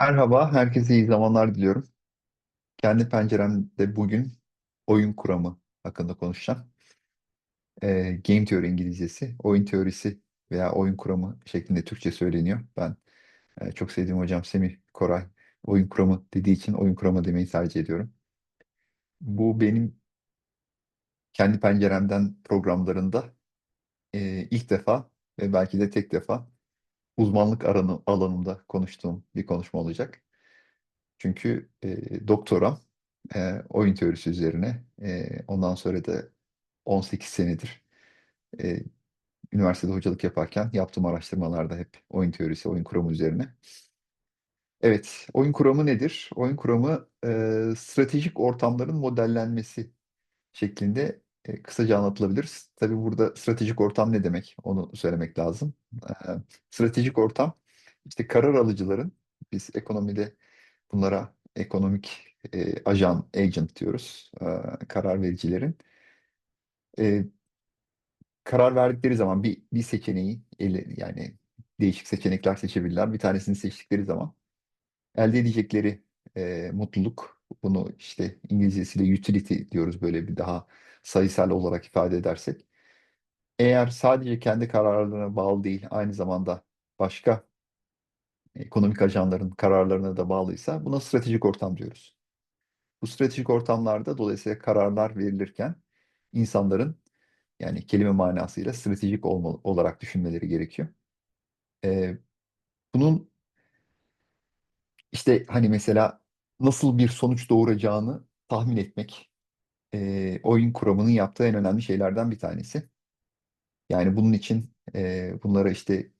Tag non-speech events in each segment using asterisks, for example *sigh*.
Merhaba, herkese iyi zamanlar diliyorum. Kendi penceremde bugün oyun kuramı hakkında konuşacağım. Ee, game teori İngilizcesi, oyun teorisi veya oyun kuramı şeklinde Türkçe söyleniyor. Ben e, çok sevdiğim hocam Semih Koray oyun kuramı dediği için oyun kuramı demeyi tercih ediyorum. Bu benim kendi penceremden programlarında e, ilk defa ve belki de tek defa uzmanlık alanı, alanımda konuştuğum bir konuşma olacak. Çünkü e, doktoram e, oyun teorisi üzerine. E, ondan sonra da 18 senedir e, üniversitede hocalık yaparken yaptığım araştırmalarda hep oyun teorisi, oyun kuramı üzerine. Evet, oyun kuramı nedir? Oyun kuramı e, stratejik ortamların modellenmesi şeklinde kısaca anlatılabilir. Tabii burada stratejik ortam ne demek? Onu söylemek lazım. Stratejik ortam işte karar alıcıların biz ekonomide bunlara ekonomik e, ajan, agent diyoruz. E, karar vericilerin e, karar verdikleri zaman bir bir seçeneği ele, yani değişik seçenekler seçebilirler. Bir tanesini seçtikleri zaman elde edecekleri e, mutluluk bunu işte İngilizcesiyle utility diyoruz böyle bir daha sayısal olarak ifade edersek. Eğer sadece kendi kararlarına bağlı değil aynı zamanda başka ekonomik ajanların kararlarına da bağlıysa buna stratejik ortam diyoruz. Bu stratejik ortamlarda dolayısıyla kararlar verilirken insanların yani kelime manasıyla stratejik olma, olarak düşünmeleri gerekiyor. Ee, bunun işte hani mesela nasıl bir sonuç doğuracağını tahmin etmek e, oyun kuramının yaptığı en önemli şeylerden bir tanesi. Yani bunun için e, bunlara işte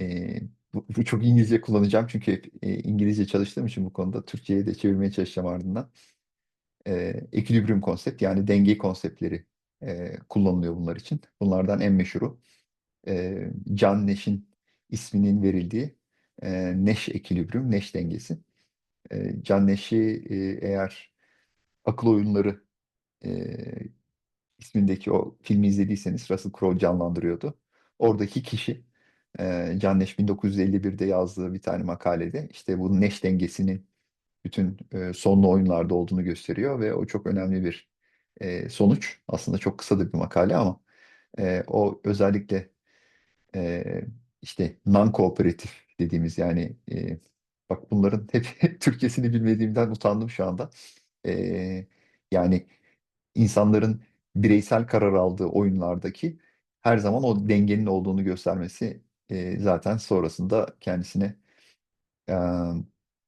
e, bu, bu çok İngilizce kullanacağım çünkü hep e, İngilizce çalıştığım için bu konuda Türkçe'ye de çevirmeye çalışacağım ardından. E, ekilibrium konsept yani denge konseptleri e, kullanılıyor bunlar için. Bunlardan en meşhuru e, John Nash'in isminin verildiği e, Nash ekilibrium, Nash dengesi. E, John Nash'i e, eğer akıl oyunları e, ismindeki o filmi izlediyseniz Russell Crowe canlandırıyordu. Oradaki kişi e, John Nash 1951'de yazdığı bir tane makalede işte bu Nash dengesinin bütün e, sonlu oyunlarda olduğunu gösteriyor ve o çok önemli bir e, sonuç. Aslında çok kısa da bir makale ama e, o özellikle e, işte non-kooperatif dediğimiz yani e, bak bunların hep Türkçesini bilmediğimden utandım şu anda. E, yani insanların bireysel karar aldığı oyunlardaki her zaman o dengenin olduğunu göstermesi e, zaten sonrasında kendisine e,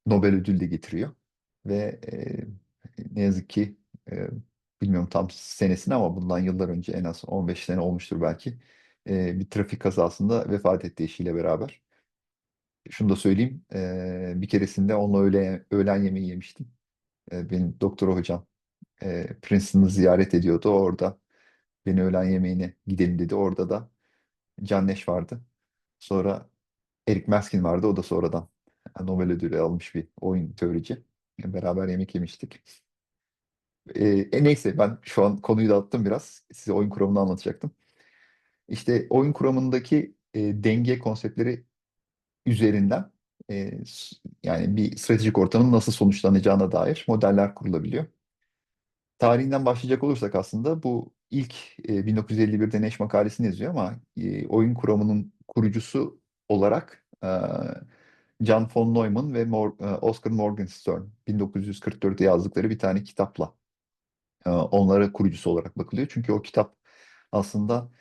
Nobel ödül de getiriyor. Ve e, ne yazık ki e, bilmiyorum tam senesini ama bundan yıllar önce en az 15 sene olmuştur belki e, bir trafik kazasında vefat etti eşiyle beraber. Şunu da söyleyeyim e, bir keresinde onunla öğle, öğlen yemeği yemiştim. E, benim doktor hocam e, Princeton'ı ziyaret ediyordu. Orada beni öğlen yemeğine gidelim dedi. Orada da Can Neş vardı. Sonra Eric Maskin vardı. O da sonradan Nobel ödülü almış bir oyun teorici. Beraber yemek yemiştik. E, e, neyse ben şu an konuyu dağıttım biraz. Size oyun kuramını anlatacaktım. İşte oyun kuramındaki e, denge konseptleri üzerinden e, yani bir stratejik ortamın nasıl sonuçlanacağına dair modeller kurulabiliyor. Tarihinden başlayacak olursak aslında bu ilk e, 1951'de Nash makalesini yazıyor ama e, oyun kuramının kurucusu olarak e, John von Neumann ve Mor- Oscar Morgenstern 1944'te yazdıkları bir tane kitapla e, onlara kurucusu olarak bakılıyor. Çünkü o kitap aslında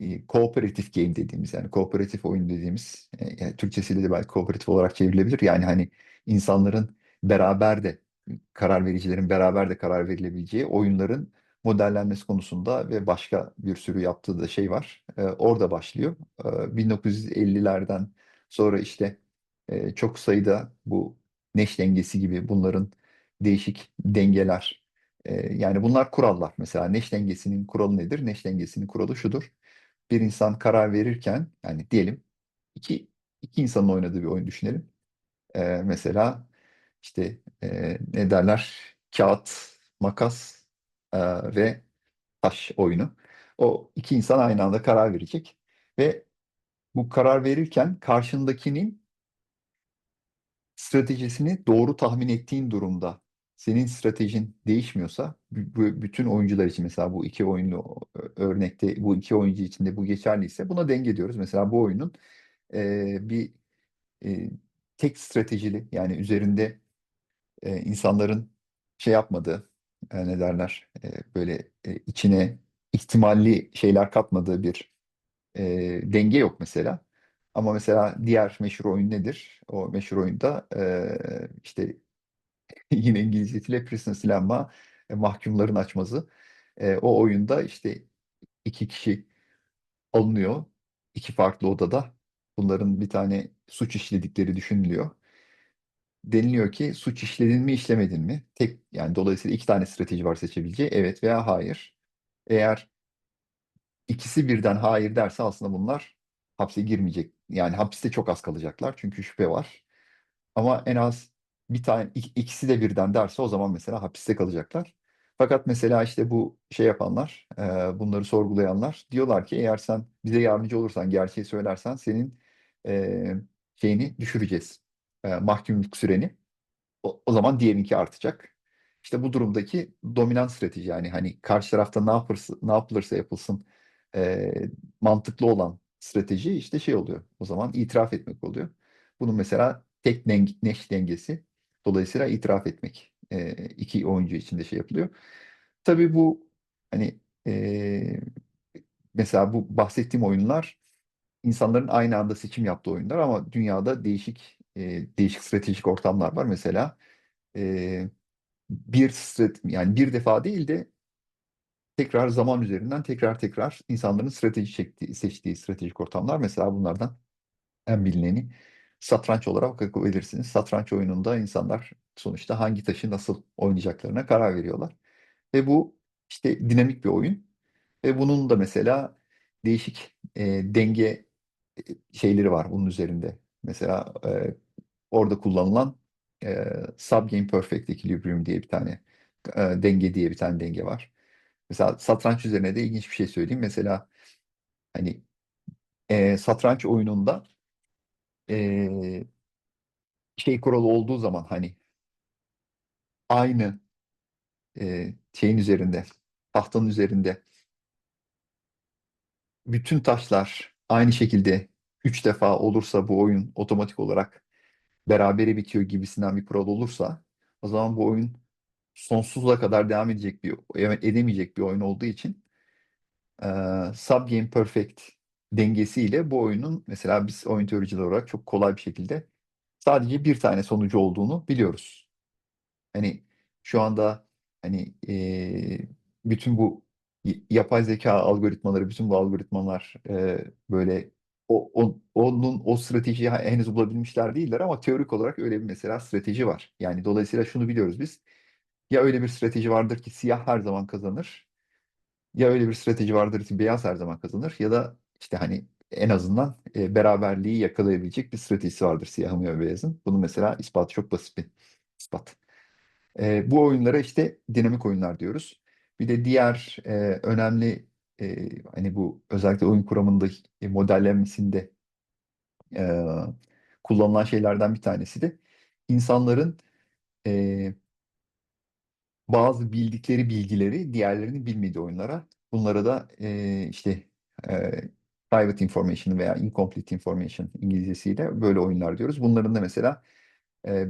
e, kooperatif game dediğimiz yani kooperatif oyun dediğimiz e, yani Türkçesiyle de belki kooperatif olarak çevrilebilir. Yani hani insanların beraber de karar vericilerin beraber de karar verilebileceği oyunların modellenmesi konusunda ve başka bir sürü yaptığı da şey var. E, orada başlıyor. E, 1950'lerden sonra işte e, çok sayıda bu Nash dengesi gibi bunların değişik dengeler e, yani bunlar kurallar. Mesela Nash dengesinin kuralı nedir? Nash dengesinin kuralı şudur bir insan karar verirken yani diyelim iki, iki insanın oynadığı bir oyun düşünelim. Ee, mesela işte e, ne derler kağıt, makas e, ve taş oyunu. O iki insan aynı anda karar verecek ve bu karar verirken karşındakinin stratejisini doğru tahmin ettiğin durumda senin stratejin değişmiyorsa bu, bütün oyuncular için mesela bu iki oyunlu örnekte bu iki oyuncu için de bu geçerliyse buna denge diyoruz. Mesela bu oyunun e, bir e, tek stratejili yani üzerinde e, insanların şey yapmadığı e, ne derler e, böyle e, içine ihtimalli şeyler katmadığı bir e, denge yok mesela. Ama mesela diğer meşhur oyun nedir? O meşhur oyunda e, işte *laughs* yine İngilizcesiyle Prisoner's Dilemma e, mahkumların açmazı. E, o oyunda işte iki kişi alınıyor. iki farklı odada. Bunların bir tane suç işledikleri düşünülüyor. Deniliyor ki suç işledin mi işlemedin mi? Tek yani dolayısıyla iki tane strateji var seçebileceği. Evet veya hayır. Eğer ikisi birden hayır derse aslında bunlar hapse girmeyecek. Yani hapiste çok az kalacaklar çünkü şüphe var. Ama en az bir tane ik- ikisi de birden derse o zaman mesela hapiste kalacaklar. Fakat mesela işte bu şey yapanlar, e, bunları sorgulayanlar diyorlar ki eğer sen bize yardımcı olursan, gerçeği söylersen senin e, şeyini düşüreceğiz. E, mahkumluk süreni. O, o zaman diğerinki artacak. İşte bu durumdaki dominant strateji yani hani karşı tarafta ne yapırsa, ne yapılırsa yapılsın e, mantıklı olan strateji işte şey oluyor. O zaman itiraf etmek oluyor. Bunun mesela tek deng neş dengesi dolayısıyla itiraf etmek. E, iki oyuncu için de şey yapılıyor. Tabii bu hani e, mesela bu bahsettiğim oyunlar insanların aynı anda seçim yaptığı oyunlar ama dünyada değişik e, değişik stratejik ortamlar var. Mesela e, bir strat yani bir defa değil de tekrar zaman üzerinden tekrar tekrar insanların strateji çektiği, seçtiği stratejik ortamlar mesela bunlardan en bilineni satranç olarak bakabilirsiniz. Satranç oyununda insanlar sonuçta hangi taşı nasıl oynayacaklarına karar veriyorlar. Ve bu işte dinamik bir oyun. Ve bunun da mesela değişik e, denge e, şeyleri var bunun üzerinde. Mesela e, orada kullanılan e, subgame perfect equilibrium diye bir tane e, denge diye bir tane denge var. Mesela satranç üzerine de ilginç bir şey söyleyeyim. Mesela hani e, satranç oyununda e, şey kuralı olduğu zaman hani aynı e, şeyin üzerinde tahtanın üzerinde bütün taşlar aynı şekilde üç defa olursa bu oyun otomatik olarak berabere bitiyor gibisinden bir kural olursa o zaman bu oyun sonsuza kadar devam edecek bir edemeyecek bir oyun olduğu için e, Subgame Perfect dengesiyle bu oyunun mesela biz oyun teoriciler olarak çok kolay bir şekilde sadece bir tane sonucu olduğunu biliyoruz. Hani şu anda hani e, bütün bu yapay zeka algoritmaları, bütün bu algoritmalar e, böyle o, onun o stratejiyi henüz bulabilmişler değiller ama teorik olarak öyle bir mesela strateji var. Yani dolayısıyla şunu biliyoruz biz. Ya öyle bir strateji vardır ki siyah her zaman kazanır ya öyle bir strateji vardır ki beyaz her zaman kazanır ya da işte hani en azından e, beraberliği yakalayabilecek bir stratejisi vardır siyahın ve beyazın. Bunun mesela ispatı çok basit bir ispat. E, bu oyunlara işte dinamik oyunlar diyoruz. Bir de diğer e, önemli e, hani bu özellikle oyun kuramında e, modellenmesinde e, kullanılan şeylerden bir tanesi de insanların e, bazı bildikleri bilgileri diğerlerinin bilmediği oyunlara. Bunlara da e, işte e, private information veya incomplete information İngilizcesiyle böyle oyunlar diyoruz. Bunların da mesela e,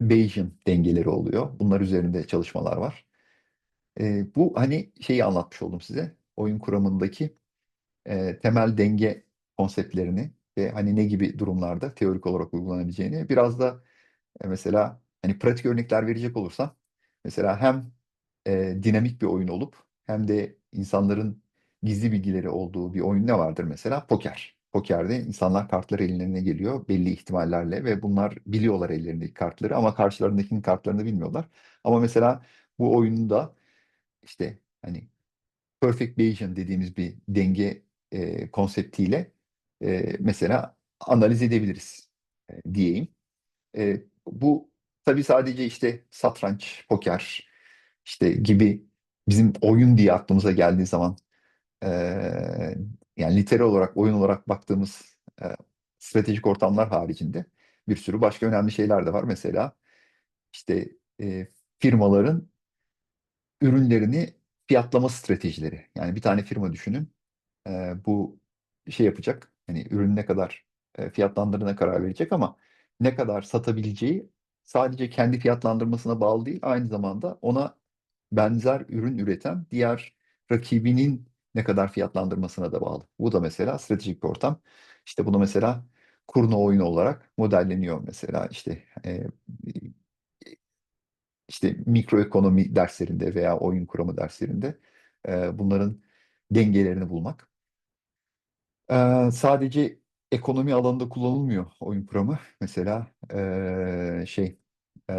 Bayesian dengeleri oluyor. Bunlar üzerinde çalışmalar var. E, bu hani şeyi anlatmış oldum size. Oyun kuramındaki e, temel denge konseptlerini ve hani ne gibi durumlarda teorik olarak uygulanabileceğini biraz da e, mesela hani pratik örnekler verecek olursam mesela hem e, dinamik bir oyun olup hem de insanların gizli bilgileri olduğu bir oyun ne vardır mesela? Poker. Pokerde insanlar kartlar ellerine geliyor belli ihtimallerle ve bunlar biliyorlar ellerindeki kartları ama karşılarındakinin kartlarını bilmiyorlar. Ama mesela bu oyunda işte hani perfect Bayesian dediğimiz bir denge e, konseptiyle e, mesela analiz edebiliriz e, diyeyim. E, bu tabii sadece işte satranç, poker işte gibi bizim oyun diye aklımıza geldiği zaman e, yani literal olarak oyun olarak baktığımız e, stratejik ortamlar haricinde bir sürü başka önemli şeyler de var. Mesela işte e, firmaların ürünlerini fiyatlama stratejileri. Yani bir tane firma düşünün. E, bu şey yapacak. Hani ürün ne kadar e, fiyatlandırdığına karar verecek ama ne kadar satabileceği sadece kendi fiyatlandırmasına bağlı değil. Aynı zamanda ona benzer ürün üreten diğer rakibinin ne kadar fiyatlandırmasına da bağlı. Bu da mesela stratejik bir ortam. İşte bunu mesela kurno oyunu olarak modelleniyor mesela işte e, işte mikroekonomi derslerinde veya oyun kuramı derslerinde e, bunların dengelerini bulmak. E, sadece ekonomi alanında kullanılmıyor oyun kuramı. Mesela e, şey e,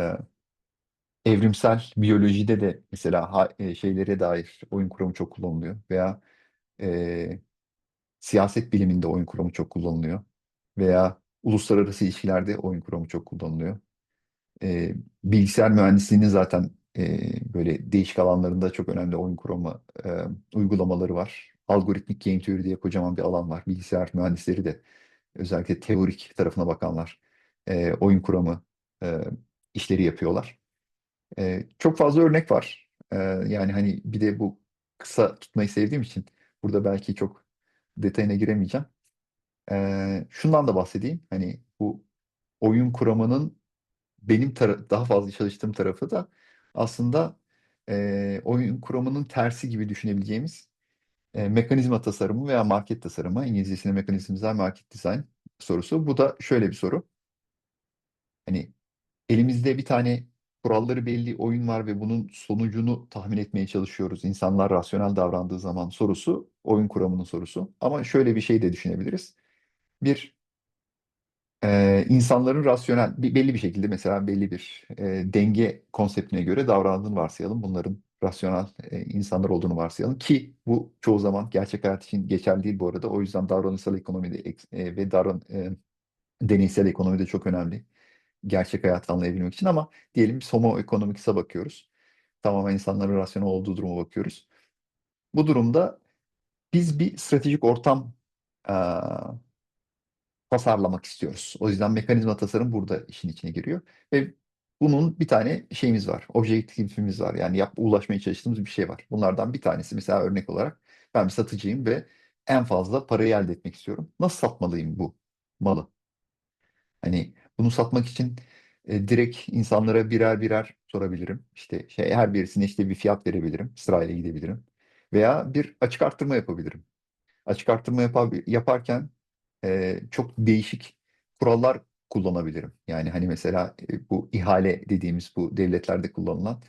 evrimsel biyolojide de mesela ha- e, şeylere dair oyun kuramı çok kullanılıyor veya e, siyaset biliminde oyun kuramı çok kullanılıyor veya uluslararası ilişkilerde oyun kuramı çok kullanılıyor. E, bilgisayar mühendisliğinin zaten e, böyle değişik alanlarında çok önemli oyun kuramı e, uygulamaları var. Algoritmik game theory diye kocaman bir alan var. Bilgisayar mühendisleri de özellikle teorik tarafına bakanlar e, oyun kuramı e, işleri yapıyorlar. E, çok fazla örnek var. E, yani hani bir de bu kısa tutmayı sevdiğim için burada belki çok detayına giremeyeceğim. E, şundan da bahsedeyim. Hani bu oyun kuramının benim daha fazla çalıştığım tarafı da aslında e, oyun kuramının tersi gibi düşünebileceğimiz e, mekanizma tasarımı veya market tasarımı. İngilizcesinde mekanizm design, market design sorusu. Bu da şöyle bir soru. Hani elimizde bir tane kuralları belli oyun var ve bunun sonucunu tahmin etmeye çalışıyoruz. İnsanlar rasyonel davrandığı zaman sorusu oyun kuramının sorusu. Ama şöyle bir şey de düşünebiliriz. Bir e, insanların rasyonel bir- belli bir şekilde mesela belli bir e, denge konseptine göre davrandığını varsayalım. Bunların rasyonel e, insanlar olduğunu varsayalım ki bu çoğu zaman gerçek hayat için geçerli değil bu arada. O yüzden davranışsal ekonomide eks- e, ve davran e, deneysel ekonomide çok önemli gerçek hayatı anlayabilmek için ama diyelim biz homo economics'a bakıyoruz. Tamamen insanların rasyonel olduğu duruma bakıyoruz. Bu durumda biz bir stratejik ortam e, tasarlamak istiyoruz. O yüzden mekanizma tasarım burada işin içine giriyor. Ve bunun bir tane şeyimiz var. Objektifimiz var. Yani yap, ulaşmaya çalıştığımız bir şey var. Bunlardan bir tanesi mesela örnek olarak ben bir satıcıyım ve en fazla parayı elde etmek istiyorum. Nasıl satmalıyım bu malı? Hani bunu satmak için e, direkt insanlara birer birer sorabilirim. İşte şey, her birisine işte bir fiyat verebilirim. Sırayla gidebilirim. Veya bir açık arttırma yapabilirim. Açık arttırma yapa- yaparken e, çok değişik kurallar kullanabilirim. Yani hani mesela e, bu ihale dediğimiz bu devletlerde kullanılan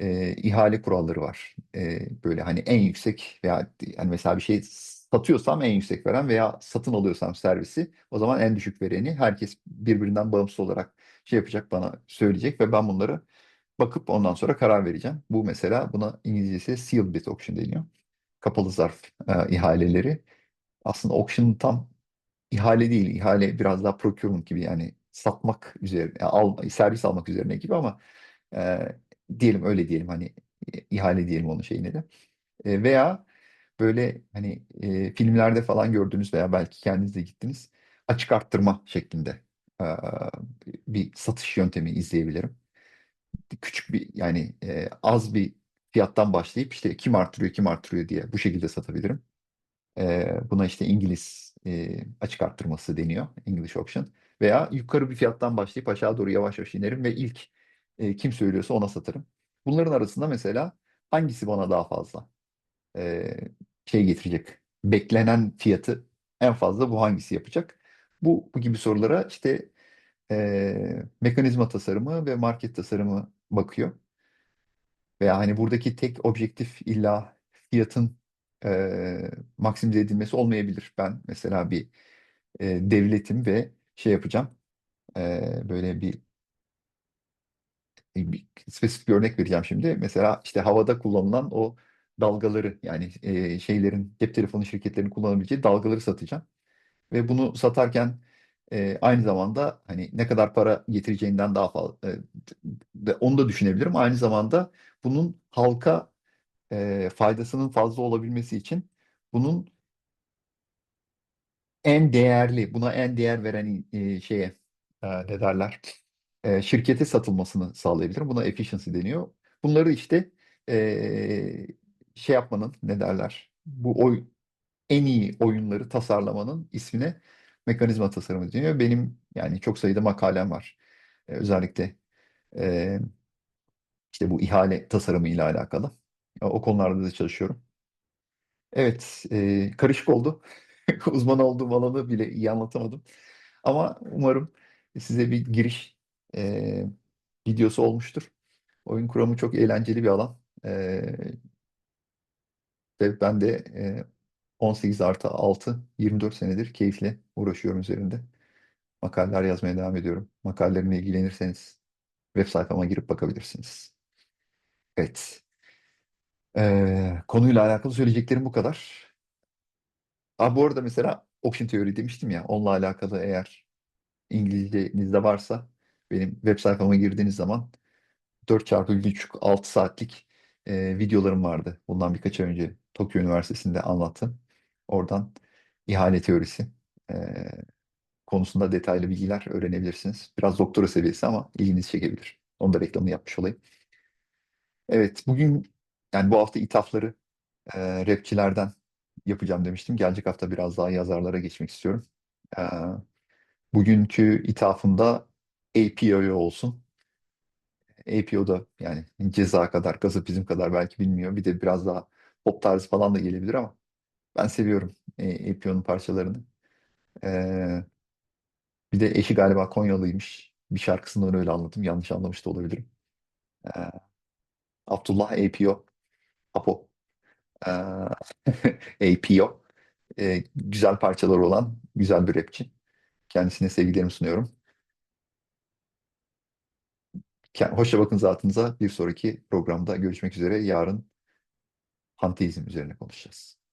e, ihale kuralları var. E, böyle hani en yüksek veya hani mesela bir şey satıyorsam en yüksek veren veya satın alıyorsam servisi o zaman en düşük vereni herkes birbirinden bağımsız olarak şey yapacak bana söyleyecek ve ben bunları bakıp ondan sonra karar vereceğim. Bu mesela buna İngilizcesi sealed bid auction deniyor. Kapalı zarf e, ihaleleri. Aslında auction tam ihale değil. İhale biraz daha procurement gibi yani satmak üzerine, yani al, servis almak üzerine gibi ama e, diyelim öyle diyelim hani ihale diyelim onun şeyine de. E, veya böyle hani e, filmlerde falan gördüğünüz veya belki kendiniz de gittiniz açık arttırma şeklinde e, bir satış yöntemi izleyebilirim. Küçük bir yani e, az bir fiyattan başlayıp işte kim arttırıyor kim arttırıyor diye bu şekilde satabilirim. E, buna işte İngiliz e, açık arttırması deniyor. English auction. Veya yukarı bir fiyattan başlayıp aşağı doğru yavaş yavaş inerim ve ilk e, kim söylüyorsa ona satarım. Bunların arasında mesela hangisi bana daha fazla e, şey getirecek? Beklenen fiyatı en fazla bu hangisi yapacak? Bu, bu gibi sorulara işte e, mekanizma tasarımı ve market tasarımı bakıyor. Veya hani buradaki tek objektif illa fiyatın e, maksimize edilmesi olmayabilir. Ben mesela bir e, devletim ve şey yapacağım. E, böyle bir, bir spesifik bir örnek vereceğim şimdi. Mesela işte havada kullanılan o dalgaları yani e, şeylerin cep telefonu şirketlerinin kullanabileceği dalgaları satacağım. Ve bunu satarken e, aynı zamanda hani ne kadar para getireceğinden daha fazla e, onu da düşünebilirim. Aynı zamanda bunun halka e, faydasının fazla olabilmesi için bunun en değerli, buna en değer veren e, şeye e, ne derler? E, şirkete satılmasını sağlayabilirim. Buna efficiency deniyor. Bunları işte e, şey yapmanın ne derler? Bu oy, en iyi oyunları tasarlamanın ismine mekanizma tasarımı deniyor. Benim yani çok sayıda makalem var. E, özellikle e, işte bu ihale tasarımı ile alakalı. O konularda da çalışıyorum. Evet, e, karışık oldu. *laughs* Uzman olduğum alanı bile iyi anlatamadım. Ama umarım size bir giriş e, videosu olmuştur. Oyun kuramı çok eğlenceli bir alan. E, ve ben de e, 18 artı 6, 24 senedir keyifle uğraşıyorum üzerinde. Makaleler yazmaya devam ediyorum. Makalelerimle ilgilenirseniz web sayfama girip bakabilirsiniz. Evet. E, konuyla alakalı söyleyeceklerim bu kadar. Aa, bu arada mesela Ocean Theory demiştim ya, onunla alakalı eğer İngilizcenizde varsa benim web sayfama girdiğiniz zaman 4 çarpı 1,5-6 saatlik e, videolarım vardı. Bundan birkaç ay önce Tokyo Üniversitesi'nde anlattım. Oradan ihale teorisi e, konusunda detaylı bilgiler öğrenebilirsiniz. Biraz doktora seviyesi ama ilginizi çekebilir. Onu da reklamını yapmış olayım. Evet, bugün yani bu hafta ithafları e, rapçilerden yapacağım demiştim. Gelecek hafta biraz daha yazarlara geçmek istiyorum. E, bugünkü ithafımda APO'yu olsun. APO'da yani ceza kadar, gazapizm kadar belki bilmiyor. Bir de biraz daha pop tarzı falan da gelebilir ama ben seviyorum e, APO'nun parçalarını. E, bir de eşi galiba Konyalıymış. Bir şarkısından öyle anladım. Yanlış anlamış da olabilirim. E, Abdullah APO. Apo. E, APO. E, güzel parçaları olan güzel bir rapçi. Kendisine sevgilerimi sunuyorum. Hoşça bakın zatınıza. Bir sonraki programda görüşmek üzere. Yarın panteizm üzerine konuşacağız.